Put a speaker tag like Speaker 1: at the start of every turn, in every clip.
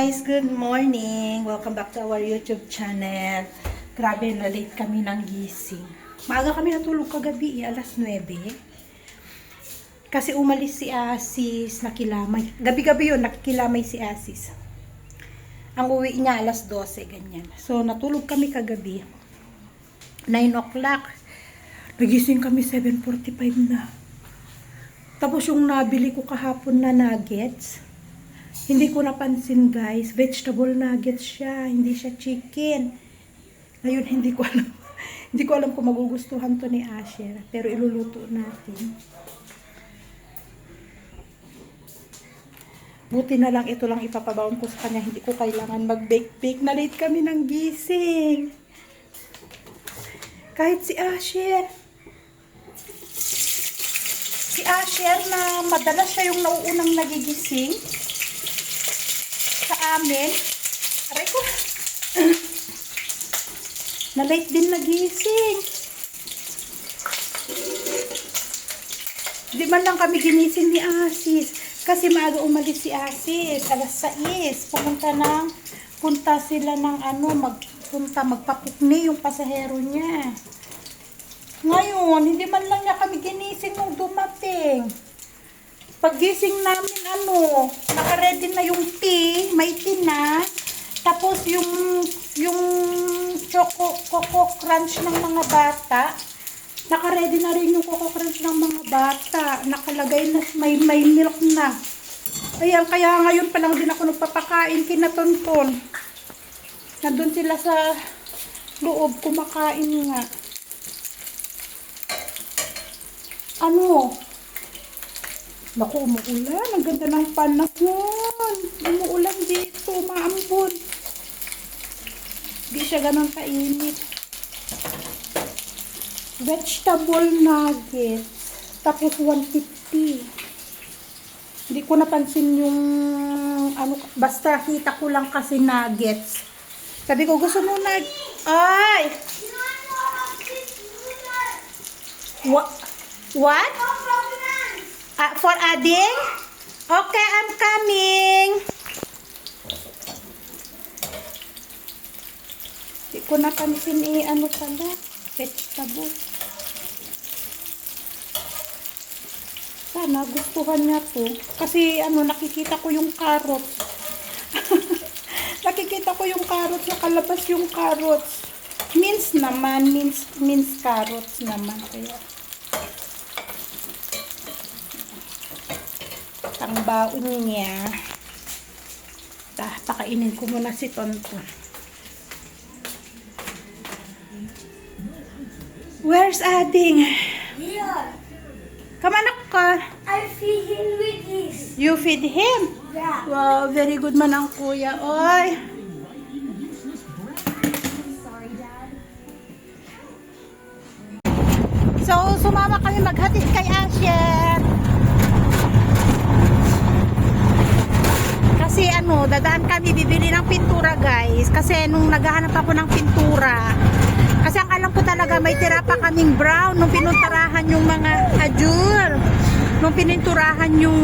Speaker 1: guys! Good morning! Welcome back to our YouTube channel. Grabe, na late kami ng gising. Maaga kami natulog kagabi, eh, alas 9. Kasi umalis si Asis, nakilamay. Gabi-gabi yun, nakikilamay si Asis. Ang uwi niya alas 12, ganyan. So, natulog kami kagabi. 9 o'clock. Nagising kami 7.45 na. Tapos yung nabili ko kahapon na nuggets, hindi ko napansin guys, vegetable nuggets siya, hindi siya chicken. Ngayon hindi ko alam, hindi ko alam kung magugustuhan to ni Asher, pero iluluto natin. Buti na lang ito lang ipapabaon ko sa kanya, hindi ko kailangan mag-bake-bake. Na late kami ng gising. Kahit si Asher, si Asher na madalas siya yung nauunang nagigising sa amin. Aray ko. na late din nagising. Di man lang kami ginising ni Asis. Kasi maaga umalis si Asis. Alas 6. Pumunta ng, punta sila ng ano, magpunta, magpapukni yung pasahero niya. Ngayon, hindi man lang niya kami ginising nung dumating. Paggising namin, ano, nakaready na yung tea, may tea na. Tapos yung, yung choco, coco crunch ng mga bata, nakaready na rin yung coco crunch ng mga bata. Nakalagay na, may, may milk na. Ayan, kaya ngayon pa lang din ako nagpapakain kina Tonton. Nandun sila sa loob, kumakain nga. Ano? Naku, umuulan. Ang ganda ng panahon. Umuulan dito, maambon. Hindi siya ganun kainit. Vegetable nuggets. Tapos 150. Hindi ko napansin yung ano, basta kita ko lang kasi nuggets. Sabi ko, gusto mo nag... Ay! What? What? Ah, for adding? Okay, I'm coming. Di ko napansin eh, ano pala, vegetable. Sana gustuhan niya to. Kasi ano, nakikita ko yung carrots. nakikita ko yung carrots, nakalabas yung carrots. Mince naman, mince, mince carrots naman. Kaya, ang baon niya. Ta, pakainin ko muna si Tonton. Where's Ading?
Speaker 2: Here,
Speaker 1: Come on, ka.
Speaker 2: I feed him with this.
Speaker 1: You feed him.
Speaker 2: Yeah.
Speaker 1: Wow, very good man ang kuya. Oy.
Speaker 2: Sorry, Dad.
Speaker 1: So, sumama kami maghatid kay Asher. Kasi ano, dadaan kami bibili ng pintura guys. Kasi nung naghahanap ako ng pintura, kasi ang alam ko talaga may tira pa kaming brown nung pinunturahan yung mga ajur. Nung pininturahan yung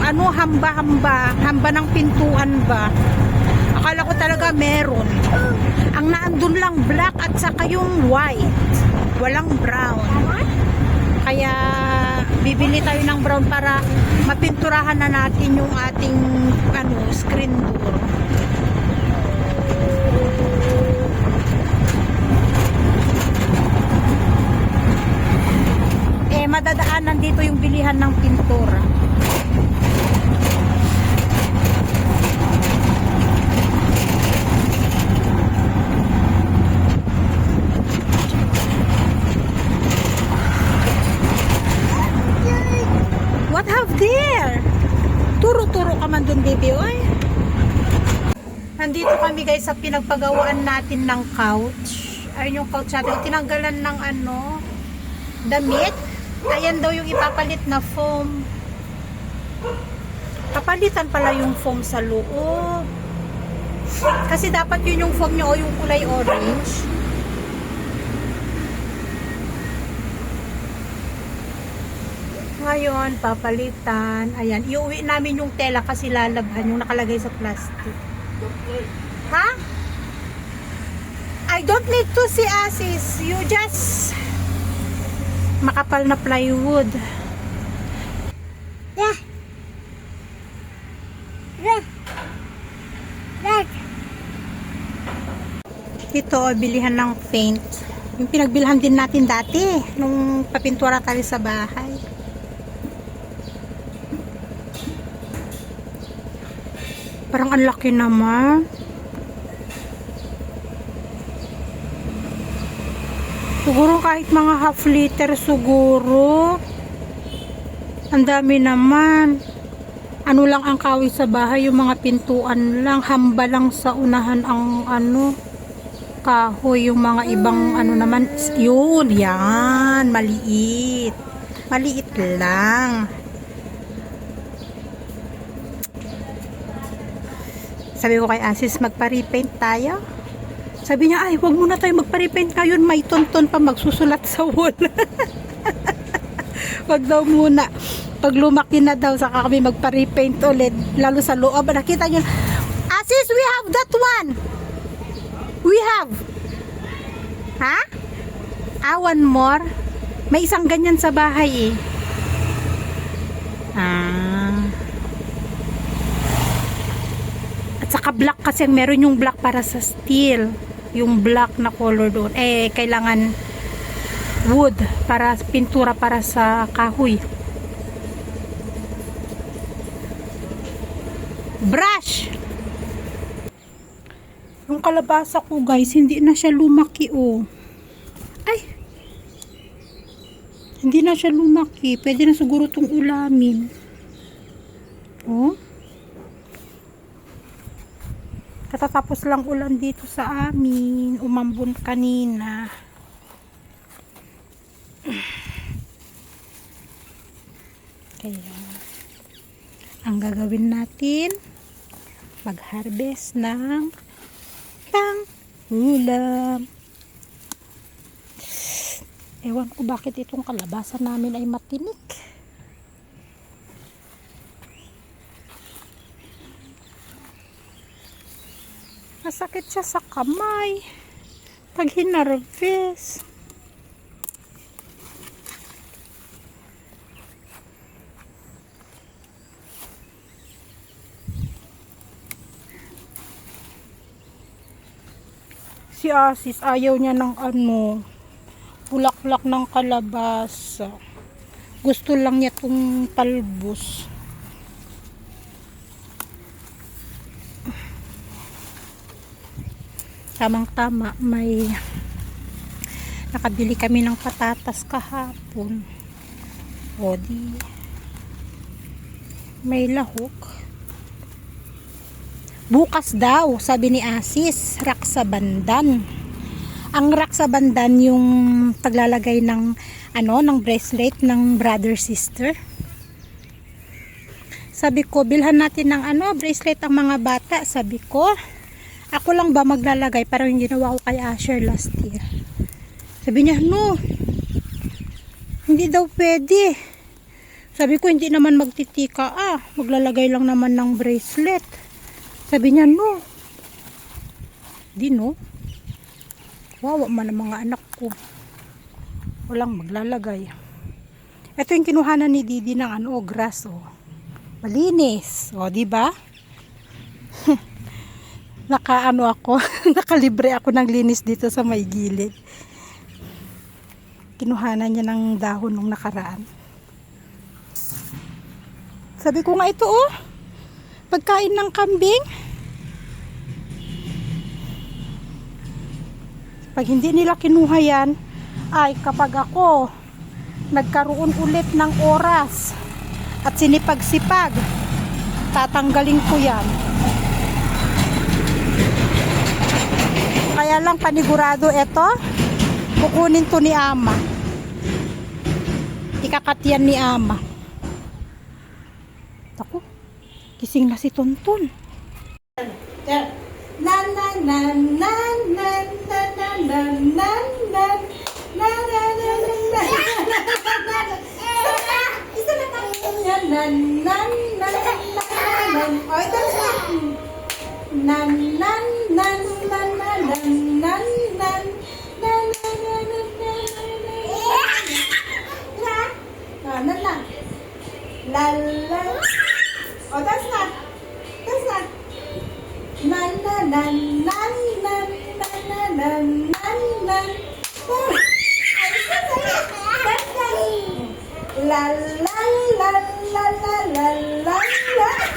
Speaker 1: ano, hamba-hamba, hamba ng pintuan ba. Akala ko talaga meron. Ang naandun lang black at saka yung white. Walang brown. Bibili tayo ng brown para mapinturahan na natin yung ating ano, screen door. Eh, madadaanan dito yung bilihan ng pintura. What have there? Turo-turo ka man dun, baby, oy. Nandito kami guys sa pinagpagawaan natin ng couch. Ayun yung couch natin. Tinanggalan ng ano, damit. Ayan daw yung ipapalit na foam. Papalitan pala yung foam sa loob. Kasi dapat yun yung foam nyo o yung kulay orange. Ngayon, papalitan. Ayan, iuwi namin yung tela kasi lalabhan yung nakalagay sa plastic. Ha? I don't need to see Asis. You just makapal na plywood. Yeah. Yeah. Yeah. Ito, oh, bilihan ng paint. Yung pinagbilhan din natin dati nung papintura tayo sa bahay. Parang ang laki naman. Siguro kahit mga half liter siguro. Ang dami naman. Ano lang ang kawi sa bahay, yung mga pintuan lang, hamba lang sa unahan ang ano, kahoy, yung mga ibang ano naman, yun, yan, maliit. Maliit lang. Sabi ko kay Asis, magpa-repaint tayo. Sabi niya, ay, wag muna tayo magpa-repaint ngayon. May tonton pa magsusulat sa wall. wag daw muna. Pag lumaki na daw, saka kami magpa-repaint ulit. Lalo sa loob. Nakita niyo, Asis, we have that one. We have. Ha? Ah, one more? May isang ganyan sa bahay eh. Ah. At saka black kasi meron yung black para sa steel. Yung black na color doon. Eh, kailangan wood para pintura para sa kahoy. Brush! Yung kalabasa ko guys, hindi na siya lumaki oh. Ay! Hindi na siya lumaki. Pwede na siguro itong ulamin. Oh. Katatapos lang ulan dito sa amin. Umambon kanina. Kaya, ang gagawin natin, mag-harvest ng pang ulam. Ewan ko bakit itong kalabasa namin ay matinik. Masakit siya sa kamay. Pag hinarvest. Si Asis ayaw niya ng ano, bulaklak ng kalabasa. Gusto lang niya itong talbos. Tamang tama may nakabili kami ng patatas kahapon. O di. May lahok. Bukas daw sabi ni Asis raksa bandan ang raksa bandan yung paglalagay ng ano ng bracelet ng brother sister. Sabi ko bilhan natin ng ano bracelet ang mga bata. Sabi ko ako lang ba maglalagay parang yung ginawa ko kay Asher last year? Sabi niya no. Hindi daw pwede. Sabi ko hindi naman magtitika ah. Maglalagay lang naman ng bracelet. Sabi niya no. Di no. Wawa man ang mga anak ko. Walang maglalagay. Ito yung kinuhanan ni Didi ng ano grass oh malinis. Oh di ba nakaano ako, nakalibre ako ng linis dito sa may gilid. Kinuhanan niya ng dahon nung nakaraan. Sabi ko nga ito oh, pagkain ng kambing. Pag hindi nila kinuha yan, ay kapag ako nagkaroon ulit ng oras at sinipag-sipag, tatanggalin ko yan. Kaya lang panigurado ito, kukunin to ni Ama. Ikakat yan ni Ama. Ako, kising na si Tonton. Na na na na na na na na na na na na na na na na. Na na na La la. Oh, that's not. That's not. Na na na na na na na na na na. Oh, la la la la la la la la.